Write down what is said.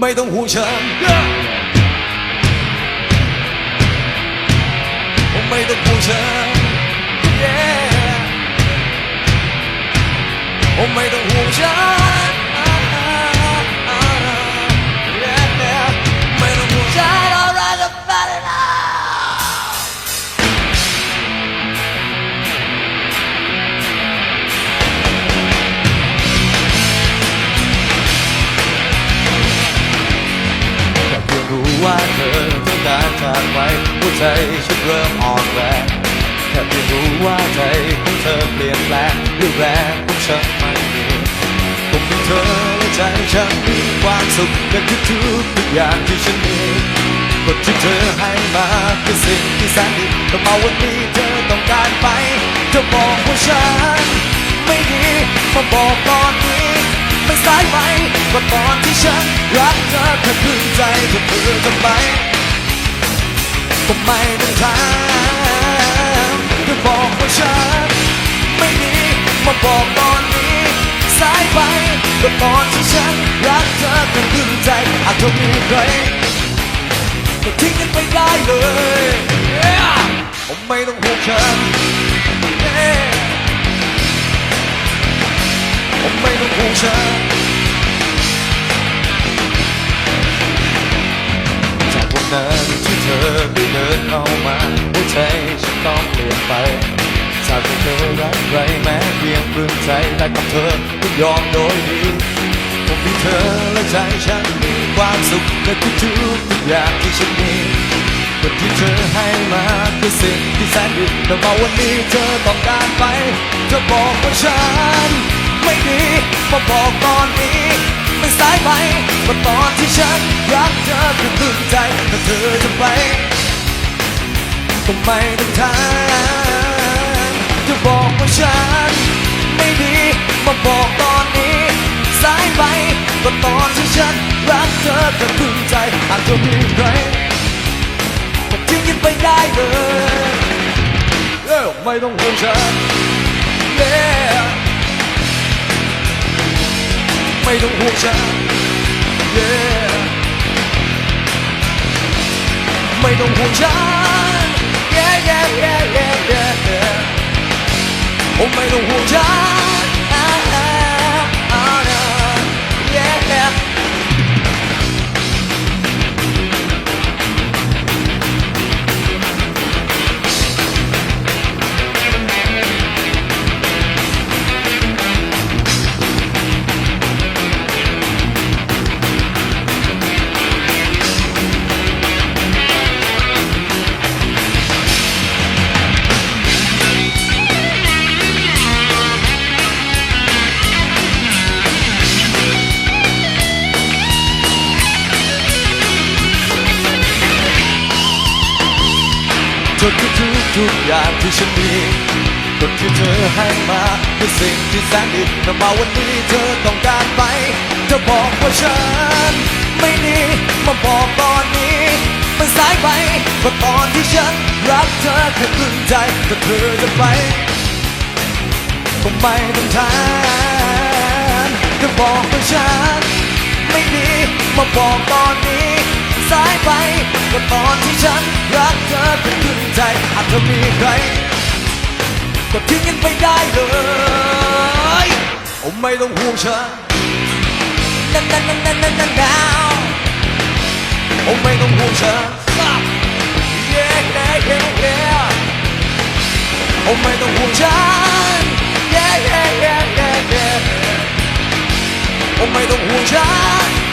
ไม่ต้องห่วงฉันไม่ต้อ ว่าเธอต้องการจากไปหัวใจฉันเริ่มอ่อนแรงแค่เพียงรู้ว่าใจของเธอเปลี่ยนแปลงหรือแรงของฉันไม่มีผมเป็นเธอและใจฉันมีความสุขกับทุกทุกๆทุกอย่างที่ฉันมีกดที่เธอให้มาคือสิ่งที่แสนดีแต่มาวันนี้เธอต้องการไปเธอบอกว่าฉันไม่ดีมาบอกตอนนี้ไม่สายไป ว่าตอนที่ฉันรักเธอแค่พึงใจถ้าเธอจะไปก็ไมต้องถามเธอบอกว่าฉันไม่ดีมาบอกตอนนี้สายไปกว่าตอนที่ฉันรักเธอแค่พึงใจหากเธอมีใครก็ทิ้งกันไปได้เลย Yeah ผมไม่ต้องห่วงฉันผมไม่ต้องห่วงฉัน นั้นที่เธอได้เดินเข้ามาหัวใจฉันต้องเปลี่ยนไปจากที่เธอรักใครแม้เพียงปลื้มใจแต่กับเธอก็ยอมโดยดีผมมีเธอและใจฉันมีความสุขในทุกทุกอย่างที่ฉันมีก็ที่เธอให้มาคือสิ่งที่แสนดีแต่มาวันนี้เธอต้องการไป เธอบอกว่าฉันไม่ดีมาบอกตอนนี้ สายไปก็ตอนที่ฉันรักเธอคือพึงใจถ้าเธอจะไปก็ไม่ต้องถามจะบอกว่าฉันไม่ดีมาบอกตอนนี้ สายไปก็ตอนที่ฉันรักเธอคือพึงใจหากเธอมีใครก็ทิ้งกันไปได้เลยเอ้ไม่ต้องห่วงฉัน yeah ไม่ต้องห่วงฉัน yeah ไม่ต้องห่วงฉัน yeah yeah yeah yeah yeah yeah โอ้ไม่ ทุกอย่างที่ฉันมีก็ที่เธอให้มาคือสิ่งที่แสนดีแต่มาวันนี้เธอต้องการไปเธอบอกว่าฉัน ไม่ดีมาบอกตอนนี้ มันสายไปก็ตอนที่ฉัน รักเธอแค่ครึ่งใจถ้าเธอจะไปก็ไม่ต้องถามเธอบอกว่าฉัน ไม่ดีมาบอกตอนนี้ สายไปก็ตอนที่ฉันรักเธอเป็นครึ่งใจหากเธอมีใครก็ทิ้งกันไปได้เลยโอ้ไม่ต้องห่วงฉันนั่นนั่นนั่นนั่นนั่นนั่นดาวโอ้ไม่ต้องห่วงฉัน yeah yeah yeah yeah โอ้ไม่ต้องห่วงฉัน yeah yeah yeah yeah yeah โอ้ไม่ต้องห่วงฉัน